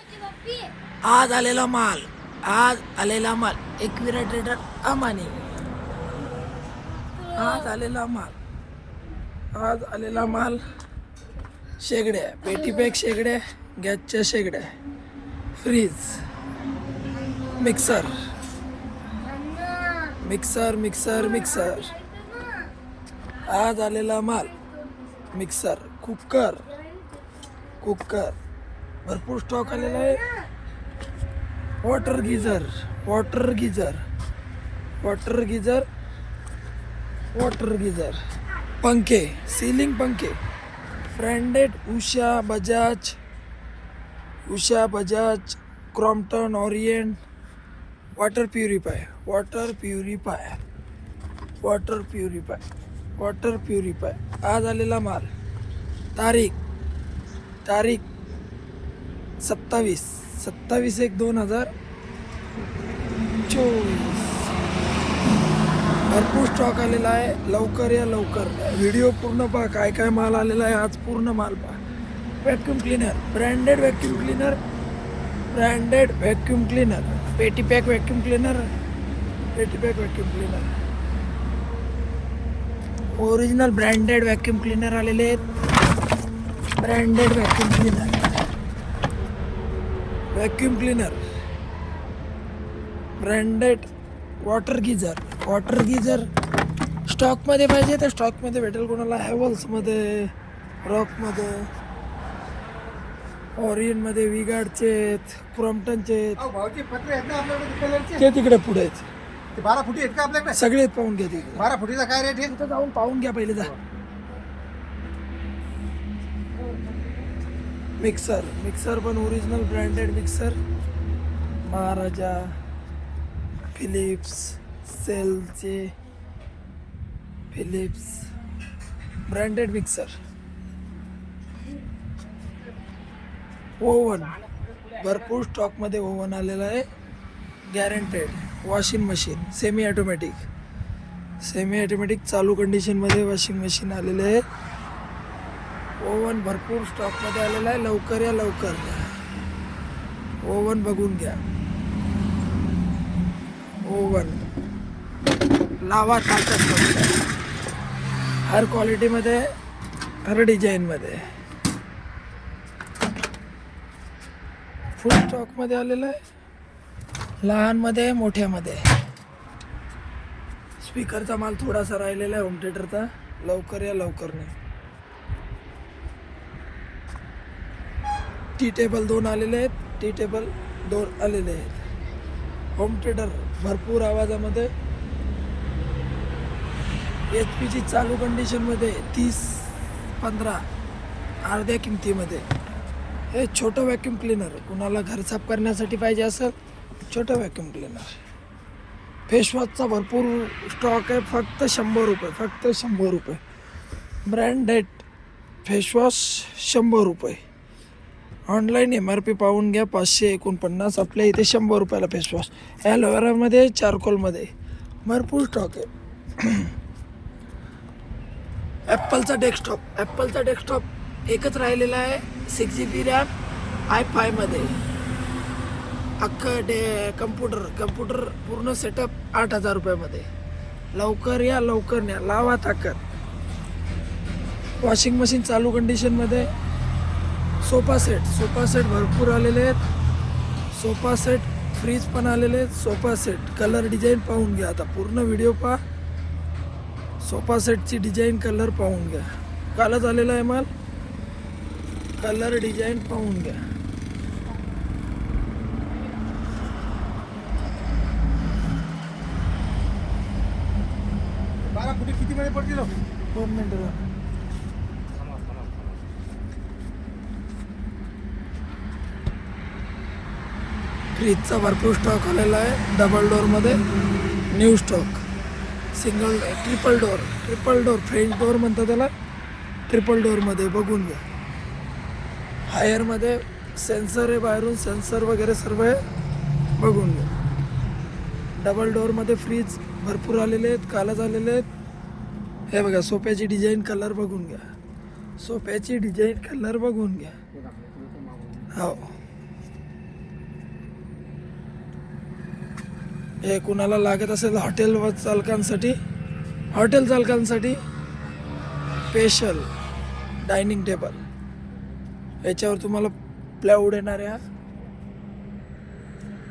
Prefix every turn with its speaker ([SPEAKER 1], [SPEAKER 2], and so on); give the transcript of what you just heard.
[SPEAKER 1] आज आलेला माल आज आलेला माल. एकविरा ट्रेडर अमानी आज आलेला माल आज आलेला माल शेगड्या पेटी पॅक शेगड्या गॅसच्या शेगड्या fridge mixer mixer mixer mixer आज आलेला माल मिक्सर कुकर कुकर भरपूर स्टॉक आलेला आहे. Water geyser water geyser water geyser water geyser पंखे सिलिंग पंखे. Branded Usha Bajaj Usha Bajaj Crompton Orient water purify water purify water purify water purify आज आलेला माल. तारीख तारीख सत्तावीस. सत्तावीस एक दोन हजार चोवीस. भरपूर स्टॉक आलेला आहे. लवकर या लवकर. व्हिडिओ पूर्ण पहा. काय काय माल आलेला आहे. आज पूर्ण माल पहा. Vacuum cleaner branded vacuum cleaner branded vacuum cleaner पेटी पॅक व्हॅक्यूम क्लीनर पेटी pack vacuum cleaner original branded vacuum cleaner आलेले आहेत. Branded vacuum cleaner vacuum cleaner branded water geyser water geyser स्टॉकमध्ये पाहिजे तर स्टॉकमध्ये भेटेल कोणाला? हॅवल्समध्ये रॉकमध्ये ऑरियनमध्ये विगार्डचे आहेत क्रॉम्प्टनचे ते तिकडे पुढे
[SPEAKER 2] बारा फुटी आहेत का आपल्याकडे?
[SPEAKER 1] सगळे पाहून घ्या तिकडे.
[SPEAKER 2] बारा फुटीचा काय रेट आहे?
[SPEAKER 1] तिथं जाऊन पाहून घ्या पहिले जा. मिक्सर मिक्सर पण original branded mixer. Maharaja Philips सेलचे फिलिप्स ब्रँडेड मिक्सर ओव्हन भरपूर स्टॉकमध्ये ओव्हन आलेलं आहे. Guaranteed washing machine semi automatic semi automatic चालू कंडिशनमध्ये वॉशिंग मशीन आलेलं आहे. ओवन भरपूर स्टॉकमध्ये आलेला आहे. लवकर या लवकर ओवन बघून घ्या. ओवन लावा ताकद हर क्वालिटीमध्ये हर डिझाईनमध्ये. फुल स्टॉकमध्ये आलेलं आहे. लहानमध्ये मोठ्यामध्ये. स्पीकरचा माल थोडासा राहिलेला आहे. होम थिएटरचा लवकर या लवकर नाही. टी टेबल दोन आलेले आहेत. टी टेबल दोन आलेले आहेत. होम थिएटर भरपूर आवाजामध्ये. एच पीची चालू कंडिशनमध्ये तीस पंधरा अर्ध्या किमतीमध्ये. हे छोटं व्हॅक्यूम क्लीनर कुणाला घर साफ करण्यासाठी पाहिजे असेल छोटं व्हॅक्यूम क्लीनर फेसवॉशचा भरपूर स्टॉक आहे फक्त शंभर रुपये फक्त शंभर रुपये. ब्रँडेड फेसवॉश शंभर रुपये. ऑनलाईन एम आर पी पाहून घ्या. पाचशे एकोणपन्नास आपल्या इथे शंभर रुपयाला फेसवॉश ॲलोवेरामध्ये चारकोलमध्ये भरपूर स्टॉक आहे. ॲपलचा डेस्कटॉप ॲपलचा डेस्कटॉप एकच राहिलेला आहे. Six G B RAM I फायमध्ये अख्खं डे कम्प्युटर कम्प्युटर पूर्ण सेटअप आठ हजार रुपयामध्ये. लवकर या लवकर न्या. लावा ताकद. वॉशिंग मशीन चालू कंडिशनमध्ये सोफा सेट सोफा सेट भरपूर आलेले आहेत. सोफा सेट फ्रीज पण आलेले आहेत. सोफा सेट कलर डिझाईन पाहून घ्या आता. पूर्ण व्हिडिओ पहा. सोफा सेटची डिझाईन कलर पाहून घ्या. कालच आलेला आहे माल. कलर डिझाईन पाहून घ्या.
[SPEAKER 2] बारा फुटी किती मध्ये पडतील हो?
[SPEAKER 1] दोन मिनटं. फ्रीजचा भरपूर स्टॉक आलेला आहे double डोअरमध्ये new stock single triple door triple door French door म्हणतात त्याला. ट्रिपल डोअरमध्ये बघून घ्या. हायरमध्ये सेन्सर आहे बाहेरून सेन्सर वगैरे सर्व आहे. बघून घ्या. डबल डोअरमध्ये फ्रीज भरपूर आलेले आहेत कालच आलेले आहेत. हे बघा सोप्याची डिझाईन कलर बघून घ्या. सोप्याची डिझाईन कलर बघून घ्या. हो. हे कुणाला लागत असेल हॉटेल चालकांसाठी हॉटेल चालकांसाठी स्पेशल डायनिंग टेबल याच्यावर तुम्हाला प्लाऊड येणाऱ्या